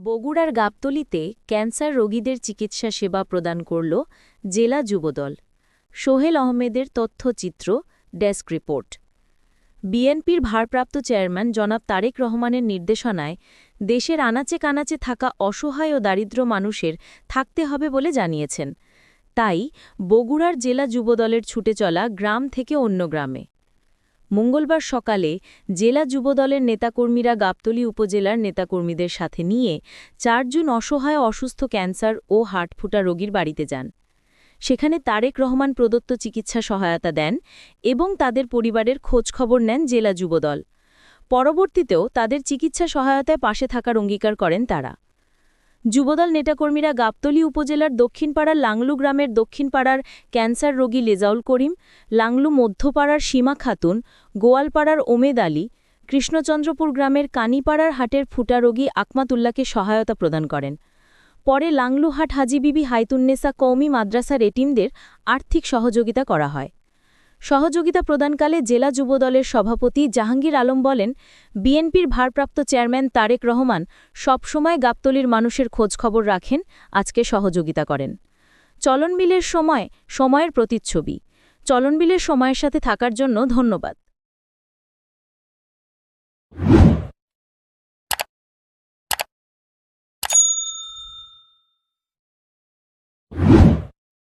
বগুড়ার গাবতলিতে ক্যান্সার রোগীদের চিকিৎসা সেবা প্রদান করল জেলা যুবদল। সোহেল আহমেদের তথ্যচিত্র, ডেস্ক রিপোর্ট। বিএনপির ভারপ্রাপ্ত চেয়ারম্যান জনাব তারেক রহমানের নির্দেশনায় দেশের আনাচে কানাচে থাকা অসহায় ও দারিদ্র মানুষের থাকতে হবে বলে জানিয়েছেন। তাই বগুড়ার জেলা যুবদলের ছুটে চলা গ্রাম থেকে অন্য গ্রামে মঙ্গলবার সকালে জেলা যুবদলের নেতাকর্মীরা গাবতলী উপজেলার নেতাকর্মীদের সাথে নিয়ে চারজন অসহায় অসুস্থ ক্যান্সার ও হার্টফুটা রোগীর বাড়িতে যান। সেখানে তারেক রহমান প্রদত্ত চিকিৎসা সহায়তা দেন এবং তাদের পরিবারের খোঁজখবর নেন জেলা যুবদল। পরবর্তীতেও তাদের চিকিৎসা সহায়তায় পাশে থাকার অঙ্গীকার করেন তারা। যুবদল নেতাকর্মীরা গাবতলী উপজেলার দক্ষিণপাড়ার লাংলু গ্রামের দক্ষিণপাড়ার ক্যান্সার রোগী লেজাউল করিম, লাংলু মধ্যপাড়ার সীমা খাতুন, গোয়ালপাড়ার ওমেদ আলী, কৃষ্ণচন্দ্রপুর গ্রামের কানিপাড়ার হাটের ফুটা রোগী আকমাতুল্লাকে সহায়তা প্রদান করেন। পরে লাংলুহাট হাজিবিবি হাইতুন্নেসা কৌমি মাদ্রাসা রেটিমদের আর্থিক সহযোগিতা করা হয়। সহযোগিতা প্রদানকালে জেলা যুবদলের সভাপতি জাহাঙ্গীর আলম বলেন, বিএনপির ভারপ্রাপ্ত চেয়ারম্যান তারেক রহমান সবসময় গাবতলির মানুষের খোঁজখবর রাখেন, আজকে সহযোগিতা করেন। চলনবিলের সময়, সময়ের প্রতিচ্ছবি। চলনবিলের সময়ের সাথে থাকার জন্য ধন্যবাদ।